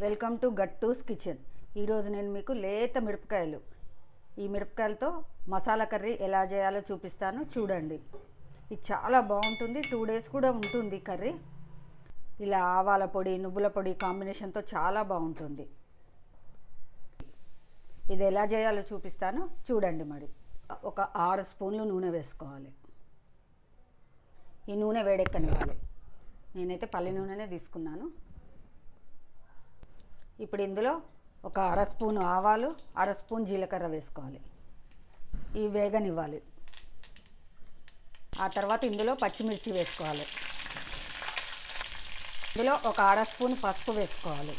Welcome to గట్టూస్ kitchen. ఈరోజు నేను మీకు లేత మిరపకాయలు. ఈ మిరపకాయలతో మసాలా కర్రీ ఎలా చేయాలో చూపిస్తాను. చూడండి. ఇది చాలా బాగుంటుంది. టూ డేస్ కూడా ఉంటుంది కర్రీ. ఇలా ఆవాల పొడి నువ్వుల పొడి కాంబినేషన్తో చాలా బాగుంటుంది. ఇది ఎలా చేయాలో చూపిస్తాను. చూడండి మరి. ఒక ఆరు స్పూన్లు నూనె వేసుకోవాలి. ఈ నూనె వేడెక్కనివ్వాలి. నేనైతే పల్లి నూనెనే తీసుకున్నాను. ఇప్పుడు ఇందులో ఒక అర స్పూన్ ఆవాలు అర స్పూన్ జీలకర్ర వేసుకోవాలి. ఇవి వేగనివ్వాలి. ఆ తర్వాత ఇందులో పచ్చిమిర్చి వేసుకోవాలి. ఇందులో ఒక అర స్పూన్ పసుపు వేసుకోవాలి.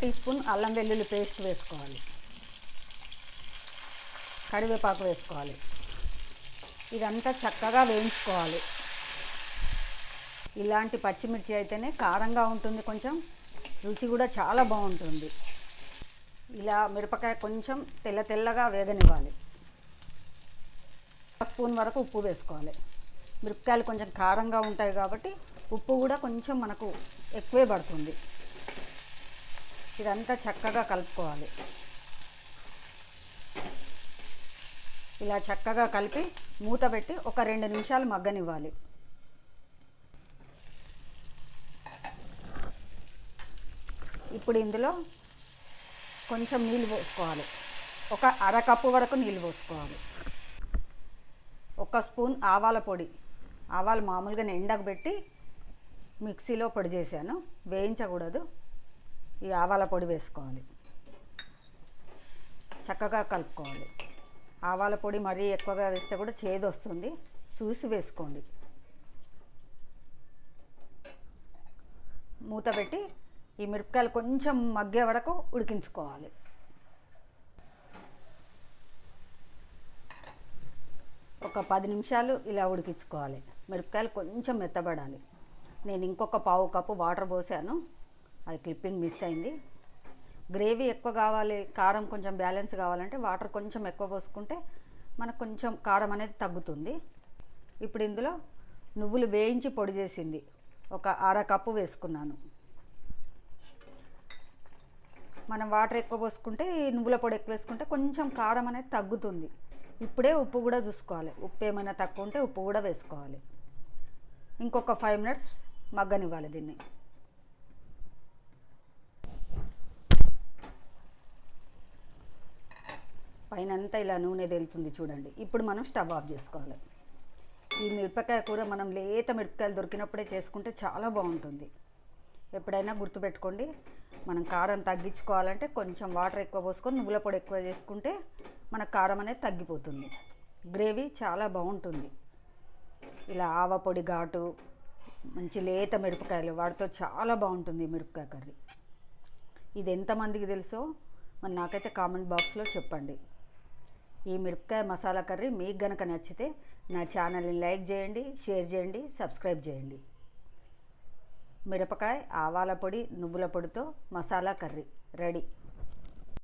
టీ స్పూన్ అల్లం వెల్లుల్లి పేస్ట్ వేసుకోవాలి. కరివేపాకు వేసుకోవాలి. ఇదంతా చక్కగా వేయించుకోవాలి. ఇలాంటి పచ్చిమిర్చి అయితేనే కారంగా ఉంటుంది కొంచెం. రుచి కూడా చాలా బాగుంటుంది. ఇలా మిరపకాయ కొంచెం తెల్ల తెల్లగా వేగనివ్వాలి. ఒక స్పూన్ వరకు ఉప్పు వేసుకోవాలి. మిరపకాయలు కొంచెం కారంగా ఉంటాయి కాబట్టి ఉప్పు కూడా కొంచెం మనకు ఎక్కువే పడుతుంది. ఇదంతా చక్కగా కలుపుకోవాలి. ఇలా చక్కగా కలిపి మూత పెట్టి ఒక రెండు నిమిషాలు మగ్గనివ్వాలి. ఇప్పుడు ఇందులో కొంచెం నీళ్ళు పోసుకోవాలి. ఒక అరకప్పు వరకు నీళ్ళు పోసుకోవాలి. ఒక స్పూన్ ఆవాల పొడి. ఆవాలు మామూలుగా ఎండకు పెట్టి మిక్సీలో పొడి చేశాను. వేయించకూడదు. ఈ ఆవాల పొడి వేసుకోవాలి. చక్కగా కలుపుకోవాలి. ఆవాల పొడి మరీ ఎక్కువగా వేస్తే కూడా చేదు వస్తుంది. చూసి వేసుకోండి. మూత పెట్టి ఈ మిరపకాయలు కొంచెం మగ్గే వరకు ఉడికించుకోవాలి. ఒక పది నిమిషాలు ఇలా ఉడికించుకోవాలి. మిరపకాయలు కొంచెం మెత్తబడాలి. నేను ఇంకొక పావు కప్పు వాటర్ పోసాను. అది క్లిప్పింగ్ మిస్ అయింది. గ్రేవీ ఎక్కువ కావాలి కారం కొంచెం బ్యాలెన్స్ కావాలంటే వాటర్ కొంచెం ఎక్కువ పోసుకుంటే మనకు కొంచెం కారం అనేది తగ్గుతుంది. ఇప్పుడు ఇందులో నువ్వులు వేయించి పొడి చేసింది. ఒక అర కప్పు వేసుకున్నాను. మనం వాటర్ ఎక్కువ పోసుకుంటే ఈ నువ్వుల పొడి ఎక్కువ వేసుకుంటే కొంచెం కారం అనేది తగ్గుతుంది. ఇప్పుడే ఉప్పు కూడా చూసుకోవాలి. ఉప్పు ఏమైనా తక్కువ ఉంటే ఉప్పు కూడా వేసుకోవాలి. ఇంకొక ఫైవ్ మినిట్స్ మగ్గనివ్వాలి దీన్ని. పైన అంతా ఇలా నూనె తేలుతుంది చూడండి. ఇప్పుడు మనం స్టవ్ ఆఫ్ చేసుకోవాలి. ఈ మిరపకాయ కూర మనం లేత మిరపకాయలు దొరికినప్పుడే చేసుకుంటే చాలా బాగుంటుంది. ఎప్పుడైనా గుర్తుపెట్టుకోండి. మనం కారం తగ్గించుకోవాలంటే కొంచెం వాటర్ ఎక్కువ పోసుకొని నువ్వుల పొడి ఎక్కువ చేసుకుంటే మన కారం అనేది తగ్గిపోతుంది. గ్రేవీ చాలా బాగుంటుంది. ఇలా ఆవ పొడి ఘాటు మంచి లేత మిరపకాయలు వాటితో చాలా బాగుంటుంది మిరపకాయ కర్రీ. ఇది ఎంతమందికి తెలుసో? మరి నాకైతే కామెంట్ బాక్స్లో చెప్పండి. ఈ మిరపకాయ మసాలా కర్రీ మీకు గనక నచ్చితే నా ఛానల్ని లైక్ చేయండి షేర్ చేయండి సబ్స్క్రైబ్ చేయండి. మిరపకాయ ఆవాల పొడి నువ్వుల పొడితో మసాలా కర్రీ. రెడీ.